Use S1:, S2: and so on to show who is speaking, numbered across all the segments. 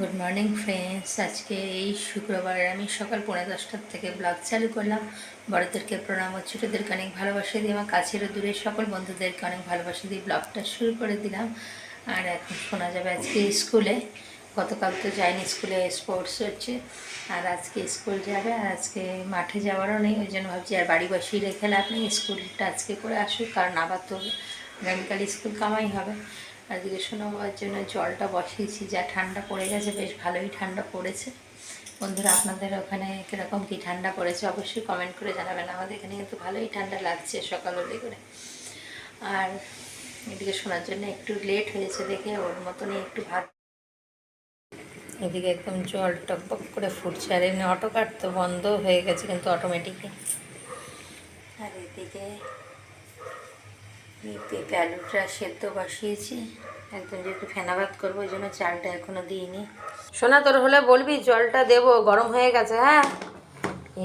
S1: Good morning friends আজকে এই শুক্রবার আমি সকাল পৌনে দশটার থেকে ব্লগ চালু করলাম। বড়দেরকে প্রণাম ও ছোটোদেরকে অনেক ভালোবাসা দিয়ে আমার কাছের ও দূরের সকল বন্ধুদেরকে অনেক ভালোবাসা দিয়ে ব্লগটা শুরু করে দিলাম। আর এখন শোনা যাবে আজকে স্কুলে গতকাল তো যায়নি স্কুলে স্পোর্টস হচ্ছে। আর আজকে স্কুল যাবে, আর আজকে মাঠে যাওয়ারও নেই। ওই জন্য ভাবছি আর বাড়ি বসেই রেখে লাভ নেই। স্কুলটা আজকে করে আসুক, কারণ আবার তো আগামীকাল স্কুল কামাই হবে। এদিকে শোনা হওয়ার জন্য জলটা বসিয়েছি, যা ঠান্ডা পড়ে গেছে, বেশ ভালোই ঠান্ডা পড়েছে। বন্ধুরা, আপনাদের ওখানে কীরকম কী ঠান্ডা পড়েছে অবশ্যই কমেন্ট করে জানাবেন। আমাদের এখানে কিন্তু ভালোই ঠান্ডা লাগছে সকাল হলে করে। আর এদিকে শোনার জন্য একটু লেট হয়েছে দেখে, ওর মতনই একটু ভাত এদিকে একদম জল টকবক করে ফুটছে। আর এমনি অটো কাট তো বন্ধ হয়ে গেছে কিন্তু অটোমেটিকই আর এদিকে পেঁপে আলুটা সেদ্ধ বসিয়েছি। একদম যেহেতু ফেনাবাদ করব, ওই জন্য চালটা এখনও দিইনি। শোনা তোর হলে বলবি জলটা দেবো, গরম হয়ে গেছে হ্যাঁ?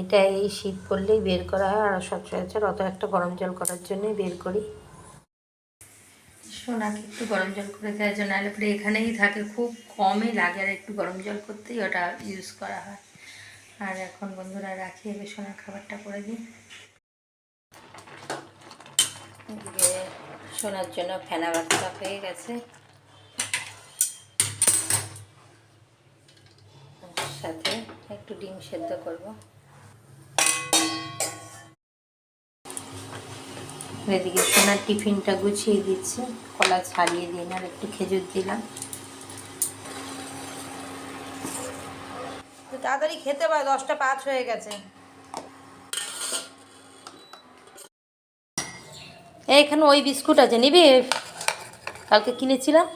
S1: এটা এই শীত পড়লেই বের করা হয়, আর সচরাচর অত একটা গরম জল করার জন্যই বের করি। সোনাকে একটু গরম জল করে দেওয়ার জন্য, নাহলে পরে এখানেই থাকে, খুব কমই লাগে, আর একটু গরম জল করতেই ওটা ইউজ করা হয়। আর এখন বন্ধুরা রাখি, এবার সোনার খাবারটা করে দিই। শোনার জন্য ফেনা বাচ্চা হয়ে গেছে। সাথে একটু ডিম সেদ্ধ করব। এদিকে সোনার টিফিনটা গুছিয়ে দিচ্ছে। কলা ছাড়িয়ে দিন আর একটু খেজুর দিলাম। তাড়াতাড়ি খেতে পারে, দশটা পাঁচ হয়ে গেছে। এইখানে ওই বিস্কুট আছে নিবি? কালকে কিনেছিলাম।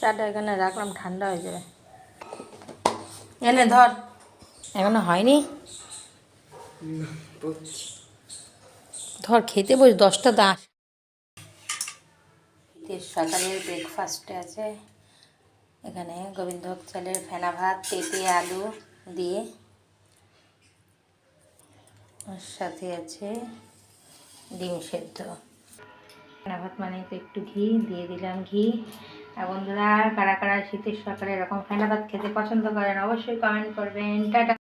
S1: চাটা এখানে রাখলাম ঠান্ডা হয়ে যাবে। এনে ধর। এখনও হয়নি? ধর খেতে বস দশটা দাস সকালের ব্রেকফাস্টে আছে। এখানে গোবিন্দভোগ চালের ফেনা ভাত পেঁপে আলু দিয়ে আর সাথে আছে ডিম সেদ্ধ। ফেনা ভাত মানে তো একটু ঘি দিয়ে দিলাম ঘি। আর বন্ধুরা কারা কারা শীতের সকালে এরকম ফেনা ভাত খেতে পছন্দ করেন অবশ্যই কমেন্ট করবেন। টাটা।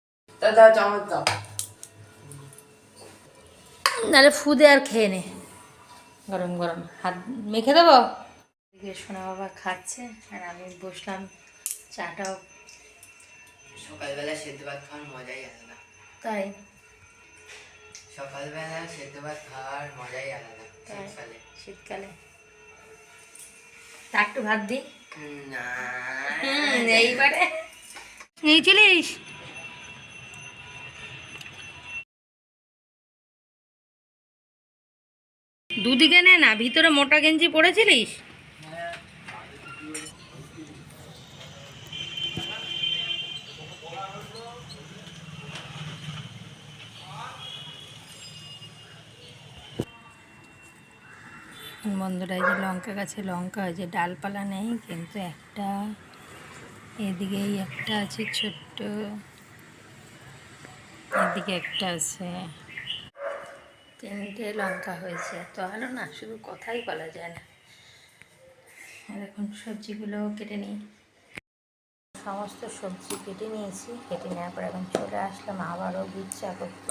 S1: নাহলে ফুদে আর খেয়ে নে। গরম গরম। হাত মেখে দেবো? এদিকে সোনা বাবা খাচ্ছে আর আমি বসলাম চাটাও।
S2: সকালবেলা সেদ্ধ ভাত খাওয়ার মজাই আলাদা।
S1: তাই।
S2: সকালবেলা সেদ্ধ ভাত খাওয়ার মজাই আলাদা শীতকালে।
S1: শীতকালে। তা একটু ভাত দিই
S2: না।
S1: এইবারে। এই চলিস দুদিকে নে না ভিতরে মোটা গেঞ্জি পরেছিলিস? বন্ধুরা যে লঙ্কা গাছে লঙ্কা হয়েছে ডালপালা নেই, কিন্তু একটা এদিকেই একটা আছে ছোট্ট, এদিকে একটা আছে। তিনটে লঙ্কা হয়েছে, তো ভালো না, শুধু কথাই বলা যায় না। এখন সবজিগুলো কেটে নিই। সমস্ত সবজি কেটে নিয়েছি, কেটে নেওয়ার পর এখন চলে আসলাম আবারও চা করতে।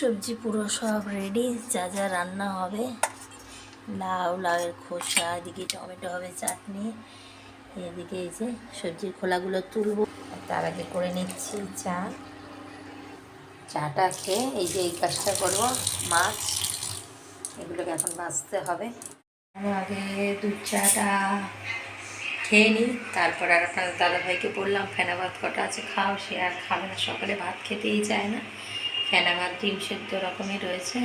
S1: সবজি পুরো সব রেডি যা যা রান্না হবে। লাউ, লাউয়ের খোসা, এদিকে টমেটো হবে, চাটনি, এদিকে এই যে সবজির খোলাগুলো তুলবো। তার আগে করে নিচ্ছি চা। চাটা খেয়ে এই যে এই কাজটা করব, মাছ, এগুলোকে এখন বাঁচতে হবে। আগে দুধ চাটা খেয়ে নিই, তারপর আর আপনার দাদাভাইকে বললাম, ফেনা ভাত কটা আছে, খাও, সে আর খাবে না, সকালে ভাত খেতেই চায় না। ফেনা ভাত ডিম সেদ্ধ রকমই রয়েছে।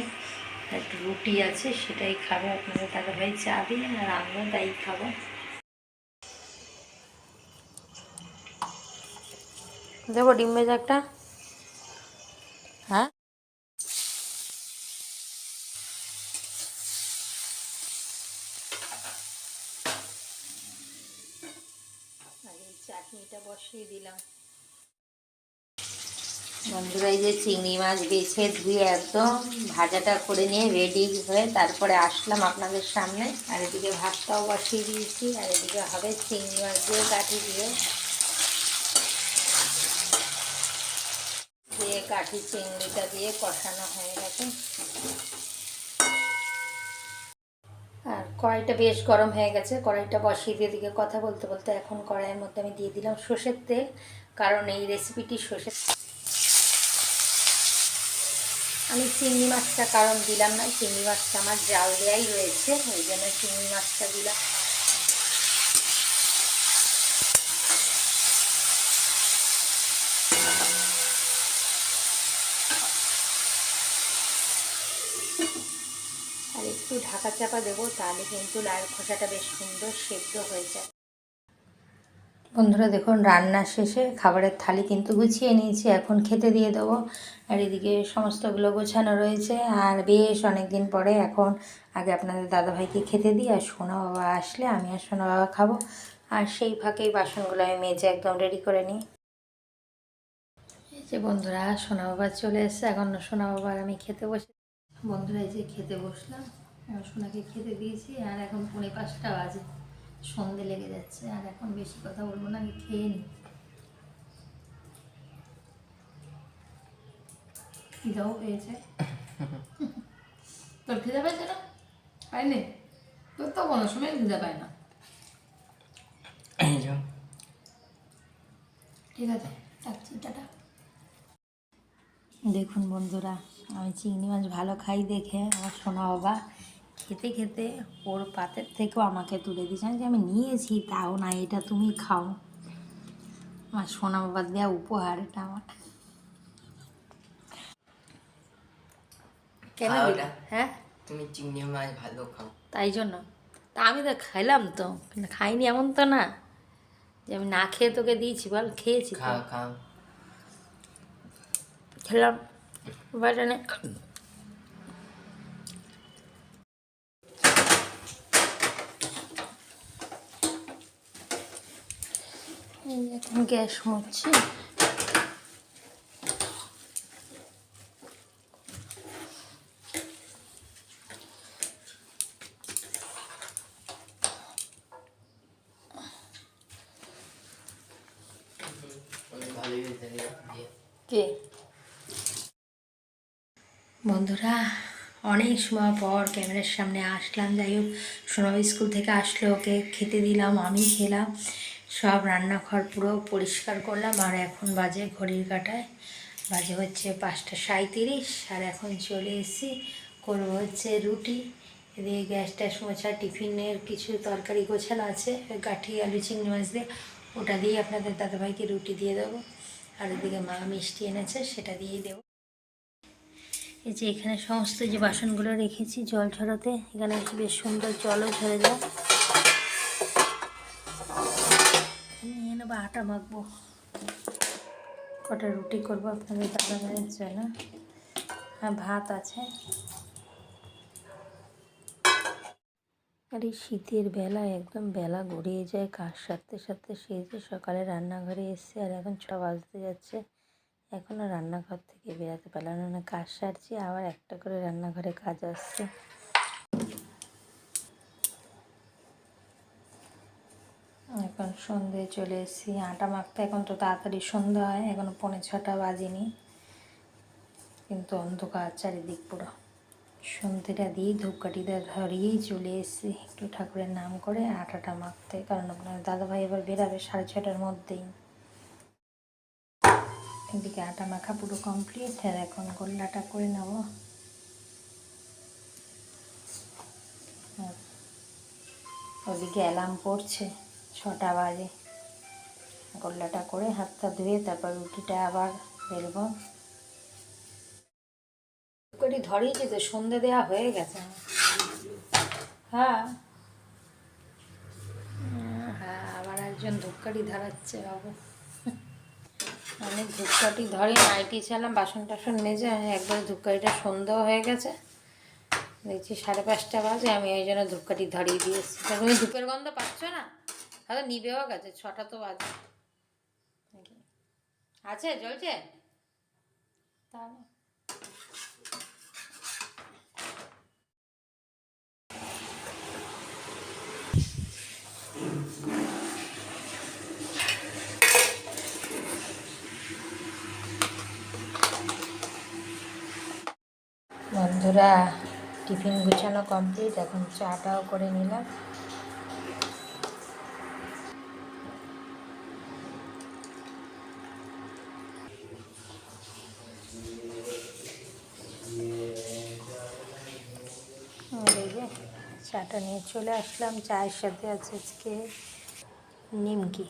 S1: একটু রুটি আছে সেটাই খাবে। আপনাদের দাদাভাই চা দিয়ে আর আমিও তাই খাব। দেবো ডিম একটা। হ্যাঁ? চাটনিটা বসিয়ে দিলাম। বন্ধুরা এই যে চিংড়ি মাছ বেছে ধুয়ে একদম ভাজাটা করে নিয়ে রেডি হয়ে তারপরে আসলাম আপনাদের সামনে। আর এদিকে ভাতটাও বসিয়ে দিয়েছি, আর এদিকে হবে চিংড়ি মাছ দিয়ে কাঠি দিয়ে। দিয়ে কাঠি চিংড়িটা দিয়ে কষানো হয়ে গেছে। আর কড়াইটা বেশ গরম হয়ে গেছে, কড়াইটা বসিয়ে দিয়ে দিকে কথা বলতে বলতে এখন কড়াইয়ের মধ্যে আমি দিয়ে দিলাম সর্ষের তেল, কারণ এই রেসিপিটি সর্ষের আমি চিংড়ি মাছটা কারণ দিলাম না, চিংড়ি মাছটা আমার জাল দেওয়াই রয়েছে, ওই জন্য চিংড়ি মাছটা দিলাম। আর একটু ঢাকা চাপা দেবো, তাহলে কিন্তু লাল খোসাটা বেশ সুন্দর সেদ্ধ হয়ে যায়। বন্ধুরা দেখুন, রান্না শেষে খাবারের থালি কিন্তু গুছিয়ে নিয়েছি, এখন খেতে দিয়ে দেবো। আর এদিকে সমস্তগুলো গোছানো রয়েছে, আর বেশ অনেক দিন পরে এখন আগে আপনাদের দাদাভাইকে খেতে দিই, আর সোনা বাবা আসলে আমি আর সোনা বাবা খাব। আর সেই ফাঁকেই বাসনগুলো আমি মেজে একদম রেডি করে নিই। এই যে বন্ধুরা, সোনা বাবা চলে এসছে, এখন সোনা বাবার আমি খেতে বসে বন্ধুরা, এই যে খেতে বসলাম সোনাকে খেতে দিয়েছি, আর এখন পৌনে পাঁচটা বাজে। সন্ধে লেগে যাচ্ছে আর এখন বেশি কথা বলব না আমি খেয়ে নিই। খিদাও পেয়েছে। তোর খিদে পেয়েছে না? পাইনি? তোর তো কোনো সময় খিদে পায় না। ঠিক আছে রাখছি টাটা। দেখুন বন্ধুরা আমি চিংড়ি মাছ ভালো খাই দেখে আমার সোনা বাবা খেতে খেতে ওর পাতের থেকেও আমাকে তুলে দিয়েছে। যে আমি নিয়েছি তাও না এটা তুমি খাও। আমার সোনা বাবার দেওয়া উপহার এটা আমার। কেন। হ্যাঁ?
S2: তুমি চিংড়ি মাছ ভালো খাও।
S1: তাই জন্য। তা আমি তো খাইলাম তো কিন্তু খাইনি এমন তো না যে আমি না খেয়ে তোকে দিয়েছি বল খেয়েছি।
S2: খাও খাও।
S1: খেলাম। বাটনে এখন গ্যাস মুছছি। কে? বন্ধুরা, অনেক সময় পর ক্যামেরার সামনে আসলাম। যাই হোক সোনাব স্কুল থেকে আসলে ওকে খেতে দিলাম, আমি খেলাম। সব রান্নাঘর পুরো পরিষ্কার করলাম, আর এখন বাজে ঘড়ির কাটায়। বাজে হচ্ছে পাঁচটা সাঁইত্রিশ, আর এখন চলে এসেছি করব হচ্ছে রুটি। এদিকে গ্যাস ট্যাস মোছা, টিফিনের কিছু তরকারি গোছানো আছে গাঠি, আলু, চিংড়ি মাছ দিয়ে। ওটা দিয়ে আপনাদের দাদাভাইকে রুটি দিয়ে দেবো। আর ওদিকে মা মিষ্টি এনেছে, সেটা দিয়েই দেবো। এই যে এখানে সমস্ত যে বাসনগুলো রেখেছি জল ঝরাতে, এখানে বেশ সুন্দর জলও ঝরে যায়। নেব আটা মাখবো। কটা রুটি করব আপনাদের দাদা ভাইয়ের জন্য। আর ভাত আছে। আর এই শীতের বেলায় একদম বেলা গড়িয়ে যায় কাজ সারতে সারতে সেই যে সকালে রান্নাঘরে এসছে আর এখন ছ বাজতে যাচ্ছে এখনও রান্নাঘর থেকে বেরোতে পারলাম না। কাজ সারছি আবার একটা করে রান্নাঘরে কাজ আসছে এখন সন্ধে চলে এসেছি, আটা মাখতে। এখন তো তাড়াতাড়ি সন্ধ্যা হয়, এখনও পৌনে ছটা বাজেনি। কিন্তু অন্ধকার চারিদিক পুরো। সন্ধেটা দিয়ে ধূপকাঠিটা ধরিয়েই চলে এসেছি, একটু ঠাকুরের নাম করে আটাটা মাখতে। কারণ আপনার দাদাভাই এবার বেরাবে সাড়ে ছটার মধ্যেই। এদিকে আটা মাখা পুরো কমপ্লিট আর এখন গোল্লাটা করে নেব। ওদিকে অ্যালার্ম পড়ছে। ছটা বাজে। গোল্লাটা করে হাতটা ধুয়ে তারপর রুটিটা আবার বেলবো। কটি ধরিয়েছি তো সন্ধে দেওয়া হয়ে গেছে। হ্যাঁ। হ্যাঁ আবার একজন ধূপকাঠি ধরাচ্ছে বাবু। অনেক ধূপকাঠি ধরে নাইটি ছিলাম বাসন টাসন মেজে একবার ধূপকাঠিটা সন্ধ্যেও হয়ে গেছে। দেখছি সাড়ে পাঁচটা বাজে, আমি ওই জন্য ধূপকাঠি ধরিয়ে দিয়েছি। তুমি ধূপের গন্ধ পাচ্ছ না? হয়তো নিবেও গেছে ছটা তো বাজে। আছে জ্বলছে তাহলে। বন্ধুরা, টিফিন গুছানো কমপ্লিট এখন চাটাও করে নিলাম। চাটা নিয়ে চলে আসলাম। চায়ের সাথে আছে আজকে নিমকি।